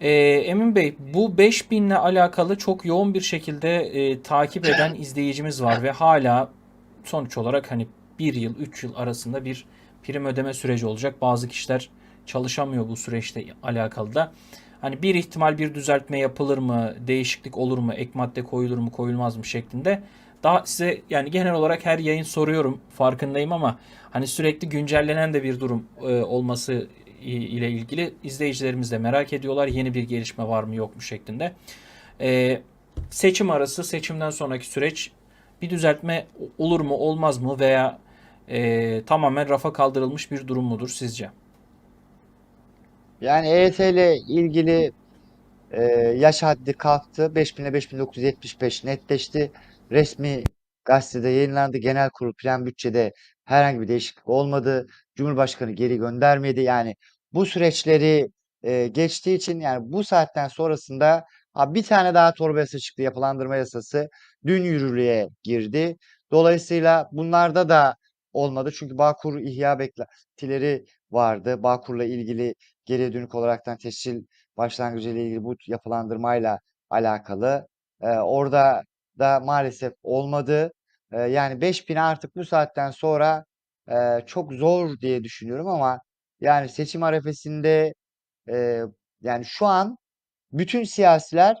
Ee, Emin Bey, bu 5000 ile alakalı çok yoğun bir şekilde e, takip eden izleyicimiz var ve hala sonuç olarak hani bir yıl, 3 yıl arasında bir prim ödeme süreci olacak. Bazı kişiler çalışamıyor bu süreçte alakalı da. Hani bir ihtimal bir düzeltme yapılır mı, değişiklik olur mu, ek madde koyulur mu, koyulmaz mı şeklinde. Daha size yani genel olarak her yayın soruyorum farkındayım ama hani sürekli güncellenen de bir durum e, olması ile ilgili izleyicilerimiz de merak ediyorlar. Yeni bir gelişme var mı yok mu şeklinde. E, seçim arası, seçimden sonraki süreç bir düzeltme olur mu olmaz mı veya e, tamamen rafa kaldırılmış bir durum mudur sizce? Yani EYT ile ilgili e, yaş haddi kalktı. 5000 ile 5975 netleşti. Resmi gazetede yayınlandı. Genel kurul plan bütçede herhangi bir değişiklik olmadı. Cumhurbaşkanı geri göndermedi. Yani bu süreçleri e, geçtiği için yani bu saatten sonrasında bir tane daha torba yasa çıktı. Yapılandırma yasası dün yürürlüğe girdi. Dolayısıyla bunlarda da olmadı. Çünkü Bağkur ihya beklentileri vardı. Bağkur'la ilgili geriye dönük olaraktan tescil başlangıcı ile ilgili bu yapılandırmayla alakalı. Ee, orada da maalesef olmadı. Yani 5000 artık bu saatten sonra e, çok zor diye düşünüyorum ama yani seçim arefesinde e, yani şu an bütün siyasiler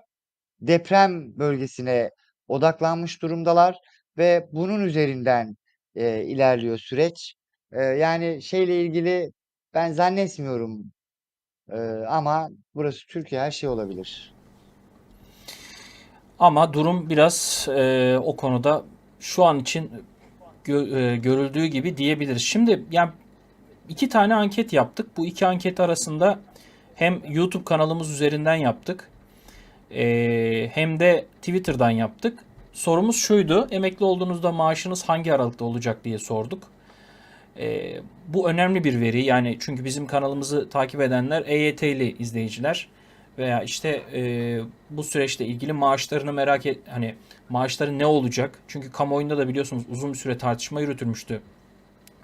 deprem bölgesine odaklanmış durumdalar ve bunun üzerinden e, ilerliyor süreç. E, yani şeyle ilgili ben zannetmiyorum e, ama burası Türkiye her şey olabilir. Ama durum biraz e, o konuda şu an için gö- e, görüldüğü gibi diyebiliriz. Şimdi yani iki tane anket yaptık. Bu iki anket arasında hem YouTube kanalımız üzerinden yaptık, e, hem de Twitter'dan yaptık. Sorumuz şuydu: emekli olduğunuzda maaşınız hangi aralıkta olacak diye sorduk. E, bu önemli bir veri yani çünkü bizim kanalımızı takip edenler EYT'li izleyiciler veya işte e, bu süreçte ilgili maaşlarını merak et hani maaşları ne olacak? Çünkü kamuoyunda da biliyorsunuz uzun bir süre tartışma yürütülmüştü.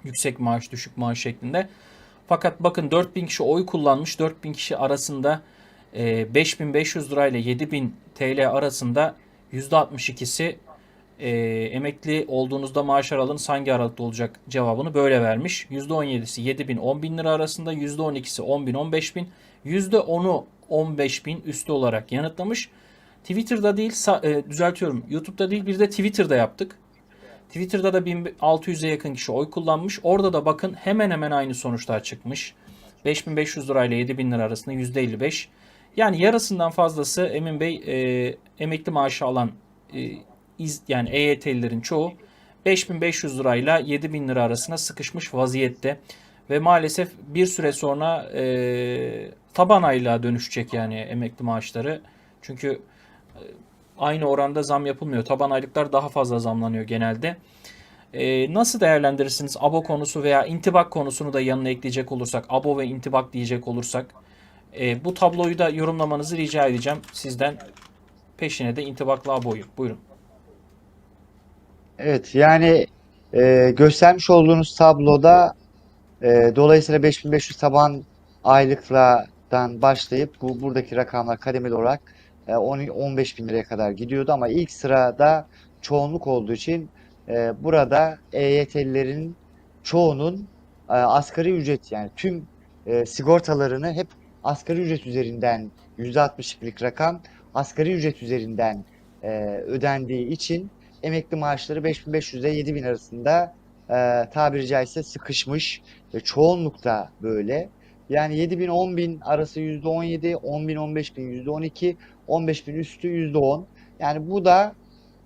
Yüksek maaş, düşük maaş şeklinde. Fakat bakın 4000 kişi oy kullanmış. 4000 kişi arasında e, 5500 lira ile 7000 TL arasında %62'si e, emekli olduğunuzda maaş aralığınız hangi aralıkta olacak cevabını böyle vermiş. %17'si 7 bin 10 bin lira arasında, %12'si 10 bin 15 bin, %10'u 15 bin üstü olarak yanıtlamış. Twitter'da değil, e, düzeltiyorum YouTube'da değil bir de Twitter'da yaptık. Twitter'da da 1600'e yakın kişi oy kullanmış. Orada da bakın hemen hemen aynı sonuçlar çıkmış. 5500 lirayla 7000 lira arasında %55. Yani yarısından fazlası Emin Bey e, emekli maaşı alan e, iz, yani EYT'lilerin çoğu 5500 lirayla 7000 lira arasına sıkışmış vaziyette. Ve maalesef bir süre sonra e, taban aylığa dönüşecek yani emekli maaşları. Çünkü e, aynı oranda zam yapılmıyor. Taban aylıklar daha fazla zamlanıyor genelde. E, nasıl değerlendirirsiniz abo konusu veya intibak konusunu da yanına ekleyecek olursak, abo ve intibak diyecek olursak, e, bu tabloyu da yorumlamanızı rica edeceğim sizden. Peşine de intibaklı aboyu. Buyurun. Evet yani e, göstermiş olduğunuz tabloda e, dolayısıyla 5500 taban aylıklardan başlayıp bu buradaki rakamlar kademeli olarak e, 10 15 bin liraya kadar gidiyordu. Ama ilk sırada çoğunluk olduğu için e, burada EYT'lilerin çoğunun e, asgari ücret yani tüm e, sigortalarını hep asgari ücret üzerinden %62'lik rakam asgari ücret üzerinden e, ödendiği için emekli maaşları 5500 ile 7000 arasında e, tabiri caizse sıkışmış ve çoğunlukta böyle. Yani 7000 10000 arası %17, 10000 15000 %12, 15000 üstü %10. Yani bu da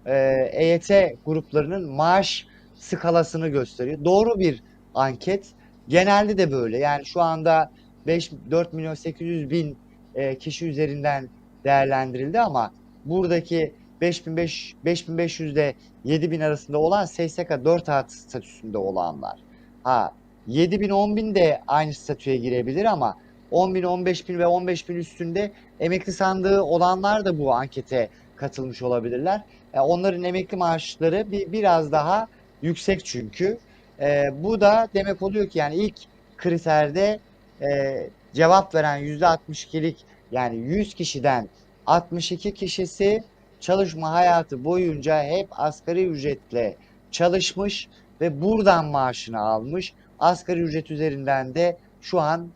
e, EYT gruplarının maaş skalasını gösteriyor. Doğru bir anket. Genelde de böyle. Yani şu anda 5 4 milyon 800 bin e, kişi üzerinden değerlendirildi ama buradaki 5500 5500 ile 7000 arasında olan SSK 4 artı statüsünde olanlar. Ha 7000 10000 de aynı statüye girebilir ama 10000 15000 ve 15000 üstünde emekli sandığı olanlar da bu ankete katılmış olabilirler. E, onların emekli maaşları bir, biraz daha yüksek çünkü. E, bu da demek oluyor ki yani ilk kriterde e, cevap veren %62'lik Yani 100 kişiden 62 kişisi çalışma hayatı boyunca hep asgari ücretle çalışmış ve buradan maaşını almış. Asgari ücret üzerinden de şu an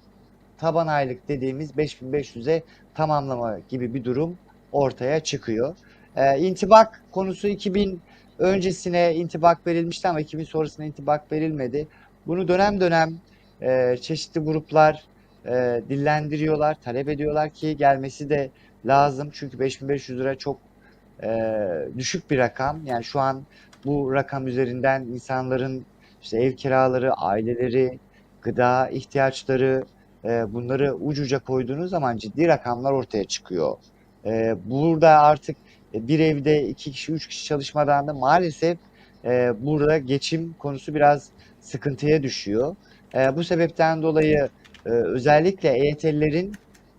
taban aylık dediğimiz 5500'e tamamlama gibi bir durum ortaya çıkıyor. Ee, intibak konusu 2000 öncesine intibak verilmişti ama 2000 sonrasına intibak verilmedi. Bunu dönem dönem e, çeşitli gruplar e, dillendiriyorlar, talep ediyorlar ki gelmesi de lazım. Çünkü 5500 lira çok e, düşük bir rakam. Yani şu an bu rakam üzerinden insanların işte ev kiraları, aileleri, gıda ihtiyaçları e, bunları ucuca koyduğunuz zaman ciddi rakamlar ortaya çıkıyor. E, burada artık bir evde iki kişi, üç kişi çalışmadan da maalesef e, burada geçim konusu biraz sıkıntıya düşüyor. E, bu sebepten dolayı e, özellikle EYT'lilerin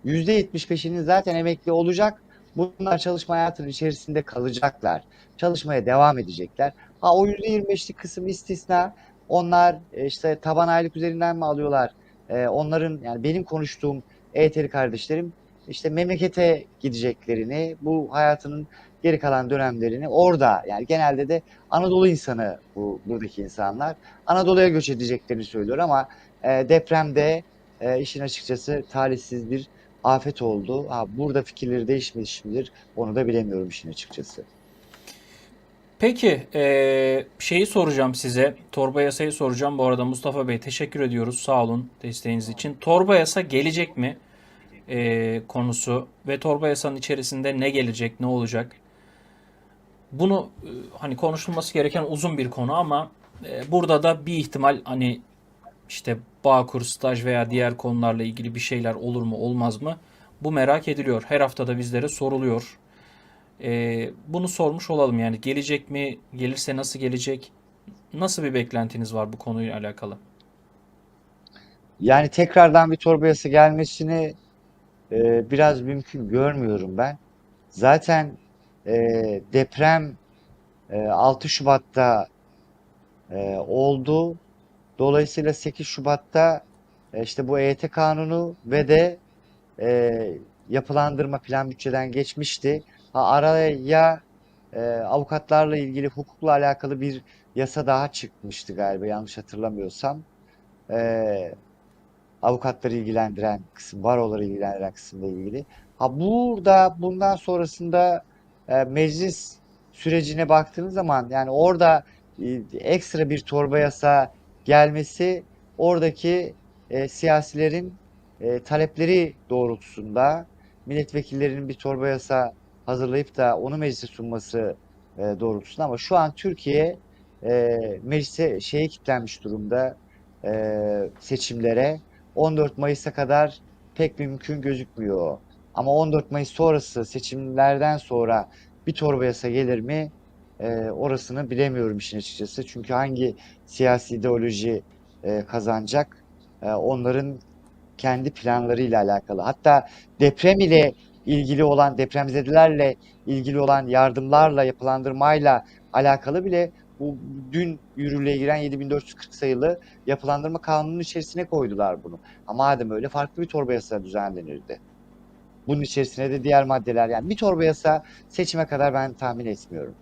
%75'inin zaten emekli olacak. Bunlar çalışma hayatının içerisinde kalacaklar. Çalışmaya devam edecekler. Ha o %25'lik kısım istisna. Onlar e, işte taban aylık üzerinden mi alıyorlar? E, onların yani benim konuştuğum EYT'li kardeşlerim işte memlekete gideceklerini, bu hayatının geri kalan dönemlerini orada yani genelde de Anadolu insanı bu buradaki insanlar Anadolu'ya göç edeceklerini söylüyor ama e, depremde e, işin açıkçası talihsiz bir afet oldu. Ha, burada fikirleri değişmiş midir onu da bilemiyorum işin açıkçası. Peki, eee, şeyi soracağım size. Torba yasayı soracağım. Bu arada Mustafa Bey teşekkür ediyoruz. Sağ olun desteğiniz için. Torba yasa gelecek mi? Eee, konusu ve torba yasanın içerisinde ne gelecek, ne olacak? Bunu e, hani konuşulması gereken uzun bir konu ama e, burada da bir ihtimal hani işte Bağkur, staj veya diğer konularla ilgili bir şeyler olur mu, olmaz mı? Bu merak ediliyor. Her hafta da bizlere soruluyor. Ee, bunu sormuş olalım yani gelecek mi? Gelirse nasıl gelecek? Nasıl bir beklentiniz var bu konuyla alakalı? Yani tekrardan bir torba yasa gelmesini e, biraz mümkün görmüyorum ben. Zaten e, deprem e, 6 Şubat'ta e, oldu. Dolayısıyla 8 Şubat'ta e, işte bu EYT kanunu ve de e, yapılandırma plan bütçeden geçmişti. Ha, araya e, avukatlarla ilgili hukukla alakalı bir yasa daha çıkmıştı galiba yanlış hatırlamıyorsam. E, avukatları ilgilendiren kısım, baroları ilgilendiren kısımla ilgili. Ha burada bundan sonrasında e, meclis sürecine baktığınız zaman yani orada e, ekstra bir torba yasa gelmesi oradaki e, siyasilerin e, talepleri doğrultusunda milletvekillerinin bir torba yasa hazırlayıp da onu meclise sunması e, doğrultusunda ama şu an Türkiye e, meclise şeye kilitlenmiş durumda e, seçimlere 14 Mayıs'a kadar pek mümkün gözükmüyor. Ama 14 Mayıs sonrası seçimlerden sonra bir torba yasa gelir mi? E, orasını bilemiyorum işin açıkçası. Çünkü hangi siyasi ideoloji e, kazanacak? E, onların kendi planlarıyla alakalı. Hatta deprem ile ilgili olan depremzedelerle ilgili olan yardımlarla yapılandırmayla alakalı bile bu dün yürürlüğe giren 7440 sayılı yapılandırma kanunun içerisine koydular bunu. Ama madem öyle farklı bir torba yasa düzenlenirdi. Bunun içerisine de diğer maddeler yani bir torba yasa seçime kadar ben tahmin etmiyorum.